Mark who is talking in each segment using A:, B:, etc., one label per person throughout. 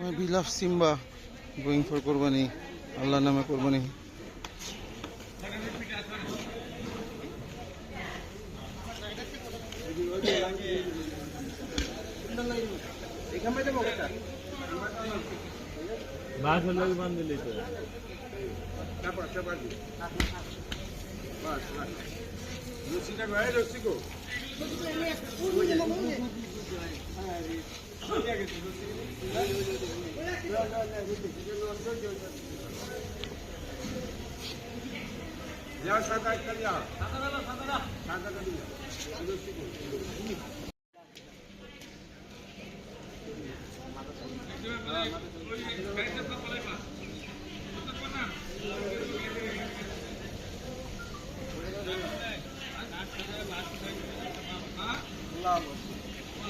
A: My beloved Simba going for কোরবানি আল্লাহর নামে কোরবানি
B: হলে তো
A: Love.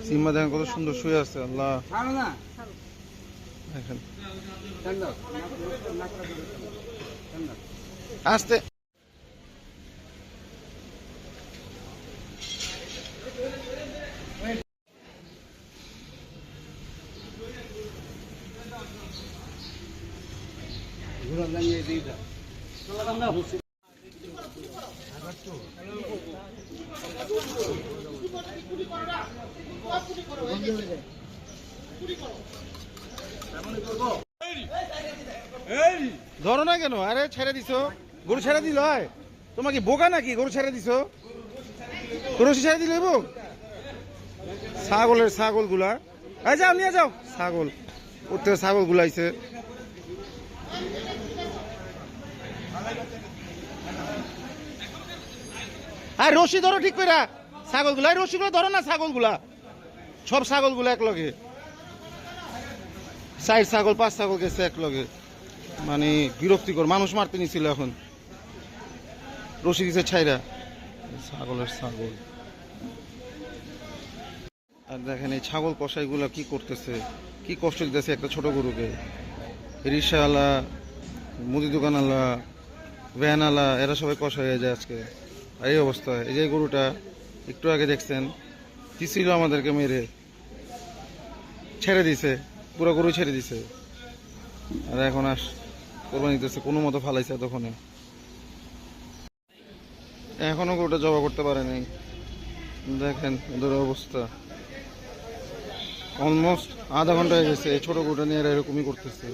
A: সিম্বা দেখেন কত সুন্দর শুয়ে আছে আল্লাহ। দেখেন। আসতে। ধরো না কেন? আরে ছেড়ে দিছো। গরু ছেড়ে দিল হয় কি বোকা নাকি? গরু ছেড়ে দিছো? রশি ছেড়ে দিলে ছাগলের ছাগলগুলা এই যাও, নিয়ে যাও। ছাগল। থেকে ছাগল গুলাইছে। আর রশি ধরো ঠিক করে ছাগলগুলা রশিগুলো ধরো না ছাগলগুলা সব ছাগলগুলা এক লগে চার ছাগল পাঁচ ছাগল গেছে এক লগে মানে বিরক্তিকর মানুষ মারতে নিছিল এখন। রশি দিছে ছাইরা। ছাগলের ছাগল। আর দেখেন এই ছাগল কষাইগুলা কি করতেছে কি কষ্ট দিতেছে একটা ছোট গরুকে। রিক্সাওয়ালা মুদি দোকানওয়ালা ভ্যানওয়ালা এরা সবাই কষা হয়ে যায় আজকে। এই অবস্থা এই যে গরুটা একটু আগে দেখছেন কি ছিল আমাদেরকে মেরে ছেড়ে দিছে, পুরো গরু ছেড়ে দিছে। আর এখন আস কোরবানি দিতেছে কোনো মতো ফালাইছে তখন এখনও গরুটা জবা করতে পারে নাই। দেখেন ওদের অবস্থা। অলমোস্ট আধা ঘণ্টা হয়ে গেছে ছোট গরুটা নিয়ে এরা এরকমই করতেছে।